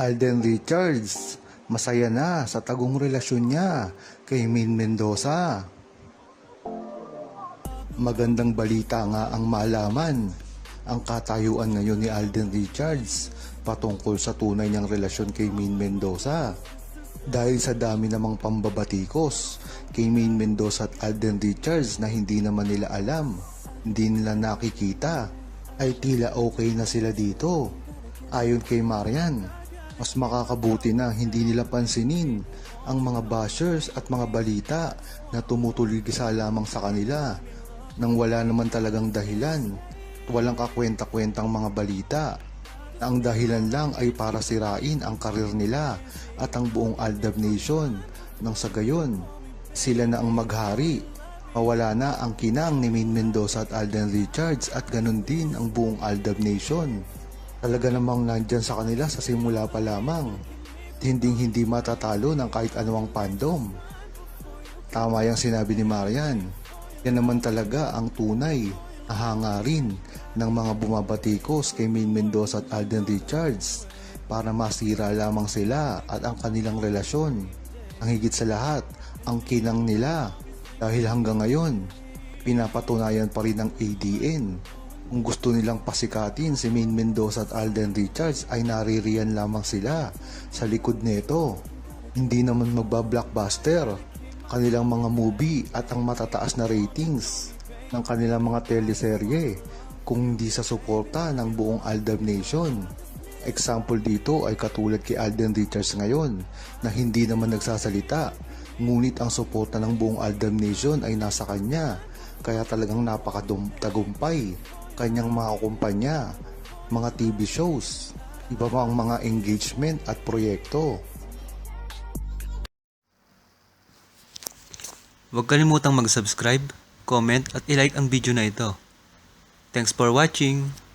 Alden Richards, masaya na sa tagong relasyon niya kay Min Mendoza. Magandang balita nga ang malaman ang katayuan ngayon ni Alden Richards patungkol sa tunay niyang relasyon kay Min Mendoza. Dahil sa dami namang pambabatikos kay Min Mendoza at Alden Richards na hindi naman nila alam, hindi nila nakikita, ay tila okay na sila dito. Ayon kay Marian, mas makakabuti na hindi nila pansinin ang mga bashers at mga balita na tumutuligisa lamang sa kanila nang wala naman talagang dahilan at walang kakwenta-kwentang mga balita. Na ang dahilan lang ay para sirain ang karir nila at ang buong Aldab Nation nang sa gayon sila na ang maghari. Mawala na ang kinang ni Min Mendoza at Alden Richards at ganun din ang buong Aldab Nation talaga namang nandyan sa kanila sa simula pa lamang hinding hindi matatalo ng kahit anumang fandom Tama yung sinabi ni Marian. Yan naman talaga ang tunay na hangarin ng mga bumabatikos kay Min Mendoza at Alden Richards para masira lamang sila at ang kanilang relasyon. Ang higit sa lahat, ang kinang nila dahil hanggang ngayon, pinapatunayan pa rin ng ADN. Kung gusto nilang pasikatin si Min Mendoza at Alden Richards ay naririyan lamang sila sa likod nito. Hindi naman magba-blockbuster kanilang mga movie at ang matataas na ratings ng kanilang mga teleserye kung hindi sa suporta ng buong Aldab Nation. Example dito ay katulad kay Alden Richards ngayon na hindi naman nagsasalita ngunit ang suporta ng buong Aldab Nation ay nasa kanya kaya talagang napakatagumpay kanyang mga kumpanya, mga TV shows, iba pang mga engagement at proyekto. Huwag kalimutang mag-subscribe, comment at ilike ang video na ito. Thanks for watching!